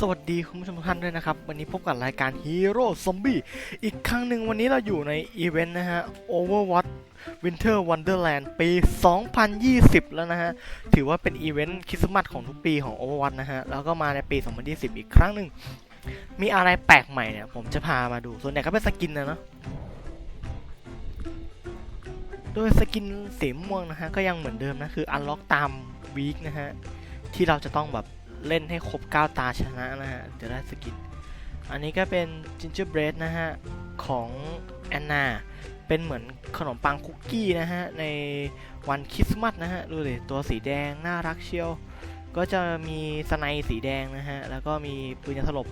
สวัสดีคุณผู้ชมทุกท่านด้วยนะครับ วันนี้พบกับรายการ Hero Zombie อีกครั้งหนึ่งวันนี้เราอยู่ในอีเวนต์นะฮะ Overwatch Winter Wonderland ปี 2020 แล้วนะฮะ ถือว่าเป็นอีเวนต์คริสต์มาสของทุกปีของ Overwatch นะฮะ แล้วก็มาในปี 2020 อีกครั้งหนึ่ง มีอะไรแปลกใหม่เนี่ย ผมจะพามาดู ส่วนใหญ่ก็เป็นสกินนะเนาะโดยสกินสีม่วงนะฮะ ก็ยังเหมือนเดิมนะ คืออันล็อกตามวีคนะฮะ ที่เราจะต้องแบบ เล่นให้ครบ 9 ตาชนะนะฮะจะได้สกิน อันนี้ก็เป็น gingerbread นะฮะ ของแอนนา เป็นเหมือนขนมปังคุกกี้นะฮะ ในวันคริสต์มาสนะฮะ ดูเลยตัวสีแดง น่ารักเชียว ก็จะมีสไนด์สีแดงนะฮะ แล้วก็มีปืนยาสลบ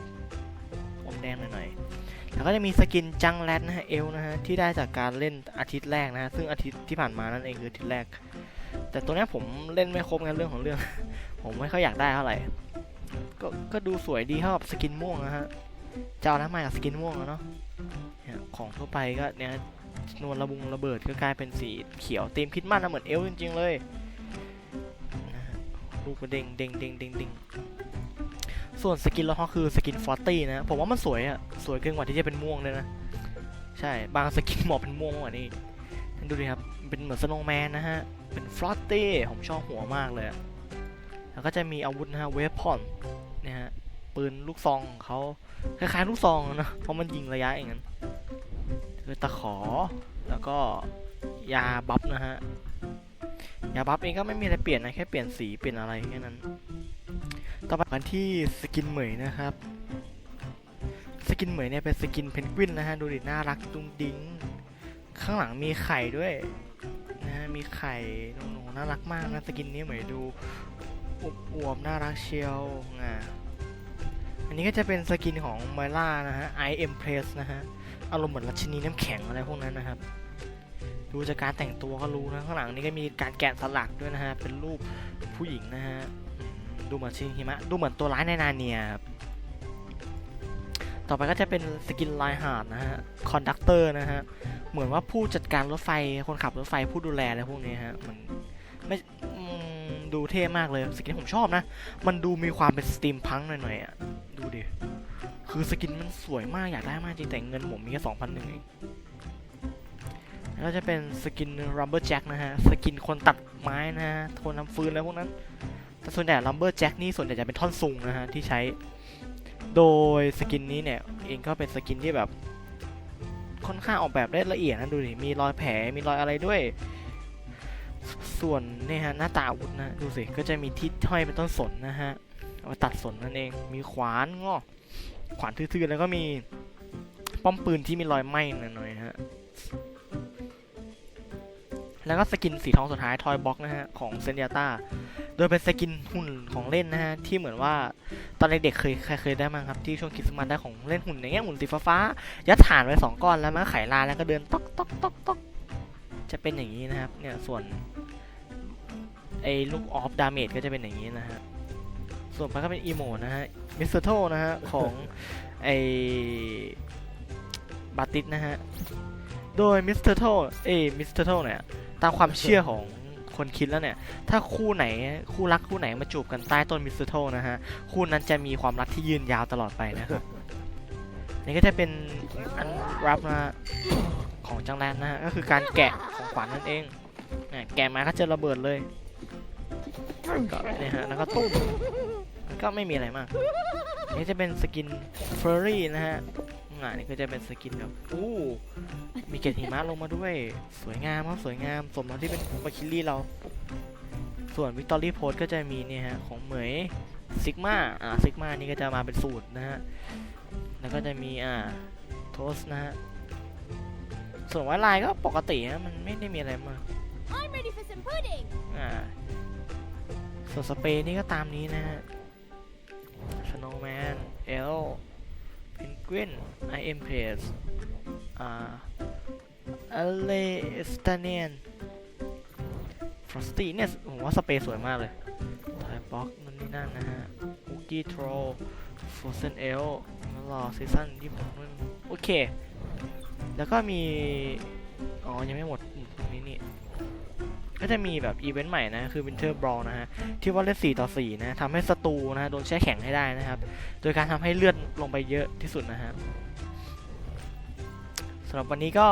อมแดงหน่อยๆ แล้วก็จะมีสกินจังแรดนะฮะ เอลนะฮะ ที่ได้จากการเล่นอาทิตย์แรกนะฮะ ซึ่งอาทิตย์ที่ผ่านมานั่นเองคืออาทิตย์แรก แต่ตัวนี้ผมเล่นไม่ครบไงเรื่องของเรื่อง ผมไม่ค่อยอยากได้เท่าไหร่ก็ก็ดูสวยดีเท่ากับสกินม่วงนะฮะจะเอาน้ำมาจากสกินม่วงแล้วเนาะเนี่ยของทั่วไปก็เนี่ยนวลระบุงระเบิดก็กลายเป็นสีเขียวเต็มคิดมากนะเหมือนเอลจริงๆเลยลูกเด้งเด้งเด้งเด้งเด้งส่วนสกินล้วก็คือสกินฟอร์ตี้นะผมว่ามันสวยอะสวยเกินกว่าที่จะเป็นม่วงเลยนะ ใช่บางสกินเหมาะเป็นม่วงกว่านี้ดูดิครับเป็นเหมือนสโนว์แมนนะฮะเป็นฟลอตตี้ผมชอบหัวมากเลยอะ แล้วก็จะมีอาวุธนะฮะเวพอนเนี่ยฮะปืนลูกซองของเขาคล้ายๆลูกซองนะเพราะมันยิงระยะอย่างนั้นคือตะขอแล้วก็ยาบัฟนะฮะยาบัฟเองก็ไม่มีอะไรเปลี่ยนนะแค่เปลี่ยนสีเปลี่ยนอะไรแค่นั้น ต่อไปกันที่สกินเหมยนะครับ สกินเหมยเนี่ยเป็นสกินเพนกวินนะฮะดูดิน่ารักดุ้งดิ้งข้างหลังมีไข่ด้วยนะฮะมีไข่หนูๆน่ารักมากนะสกินนี้เหมยดู อวบอวบน่ารักเชียวอะอันนี้ก็จะเป็นสกินของไมล่านะฮะ I M Press นะฮะ อารมณ์เหมือนรัชนีน้ำแข็งอะไรพวกนั้นนะครับ ดูจากการแต่งตัวก็รู้นะ ข้างหลังนี้ก็มีการแกะสลักด้วยนะฮะ เป็นรูปผู้หญิงนะฮะ ดูเหมือนชินหิมะ ดูเหมือนตัวร้ายในนาเนียครับต่อไปก็จะเป็นสกินไลฮาร์ดนะฮะ คอนดักเตอร์นะฮะ เหมือนว่าผู้จัดการรถไฟ คนขับรถไฟผู้ดูแลอะไรพวกนี้ฮะเหมันไม่ ดูเท่มากเลยสกินผมชอบนะ มันดูมีความเป็นสตรีมพังหน่อยๆอะดูดิ คือสกินมันสวยมากอยากได้มากจริงแต่เงินผมมีแค่สองพันหนึ่งแล้วจะเป็นสกินรัมเบอร์แจ็คนะฮะ สกินคนตัดไม้นะฮะคนทำฟืนอะไรพวกนั้น แต่ส่วนใหญ่รัมเบอร์แจ็คนี่ส่วนใหญ่จะเป็นท่อนซุงนะฮะที่ใช้ โดยสกินนี้เนี่ยเองก็เป็นสกินที่แบบค่อนข้างออกแบบได้ละเอียดนะดูดิ มีรอยแผล มีรอยอะไรด้วย ส่วนเนี่ยฮะหน้าตาอาวุธนะดูสิก็จะมีที่ห้อยเป็นต้นสนนะฮะเอามาตัดสนนั่นเองมีขวานงอขวานทื่อๆแล้วก็มีป้อมปืนที่มีรอยไหม้หน่อยๆนะฮะแล้วก็สกินสีทองสุดท้ายทอยบ็อกนะฮะของเซนยาตาโดยเป็นสกินหุ่นของเล่นนะฮะที่เหมือนว่าตอนเด็กๆเคยใครเคยได้มั้งครับที่ช่วงคริสต์มาสได้ของเล่นหุ่นอย่างเงี้ยหุ่นสีฟ้าๆยัดฐานไว้สองก้อนแล้วมันก็ไขลานแล้วก็เดินต๊อกต๊อกต๊อกต๊อกจะเป็นอย่างนี้นะครับเนี่ยส่วน ไอ้ลูกออฟดาเมจก็จะเป็นอย่างนี้นะฮะ ส่วนมันก็เป็นอีโมนะฮะมิสเตอร์โทนะฮะ ของไอ้บาติสนะฮะ โดยมิสเตอร์โทเอ้มิสเตอร์โทเนี่ย ตามความเชื่อของคนคิดแล้วเนี่ย ถ้าคู่ไหนคู่รักคู่ไหนมาจูบกันใต้ต้นมิสเตอร์โทนะฮะ คู่นั้นจะมีความรักที่ยืนยาวตลอดไปนะครับนี่ก็จะเป็นอันรับนะฮะของจังแรนนะฮะ ก็คือการแกะของขวัญนั่นเองอะแกะมาก็จะระเบิดเลย ก็เนี่ยฮะแล้วก็ตุ้มก็ไม่มีอะไรมากนี่จะเป็นสกินเฟอร์รี่นะฮะอ่านี่ก็จะเป็นสกินแบบอู้มีเกล็ดหิมะลงมาด้วย สวยงามครับสวยงามสมแล้วที่เป็นบาคิลลี่เรา ส่วนวิกตอรี่โพสก็จะมีเนี่ยฮะของเหมยซิกมาอ่าซิกมานี่ก็จะมาเป็นสูตรนะฮะแล้วก็จะมีอ่าโทสนะฮะส่วนว่าลายก็ปกตินะมันไม่ได้มีอะไรมาก อ่าส่วนสเปรย์นี่ก็ตามนี้นะฮะ Snowman L Penguin I M p r e s อ่า a l e s t a n i a n Frosty เนี่ยผมว่าสเปรย์สวยมากเลย t y Box นั่นนี่นั่นนะฮะ Cookie Troll Frozen L รอซีซั่นที่ผมนั่นโอเค แล้วก็มี อ๋อ ยังไม่หมดตรงนี้นี่ ก็จะมีแบบอีเวนต์ใหม่นะ คือ Winter Brawl นะฮะ ที่ว่าเล่น4ต่อ4นะทำให้ศัตรูนะฮะโดนแช่แข็งให้ได้นะครับ โดยการทำให้เลือดลงไปเยอะที่สุดนะฮะสำหรับวันนี้ก็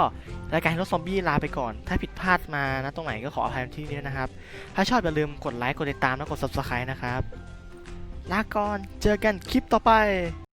รายการรถซอมบี้ลาไปก่อน ถ้าผิดพลาดมานะตรงไหนก็ขออภัยที่นี้นะครับ ถ้าชอบอย่าลืมกดไลค์ กดติดตาม และกด subscribe นะครับ ลาก่อน เจอกันคลิปต่อไป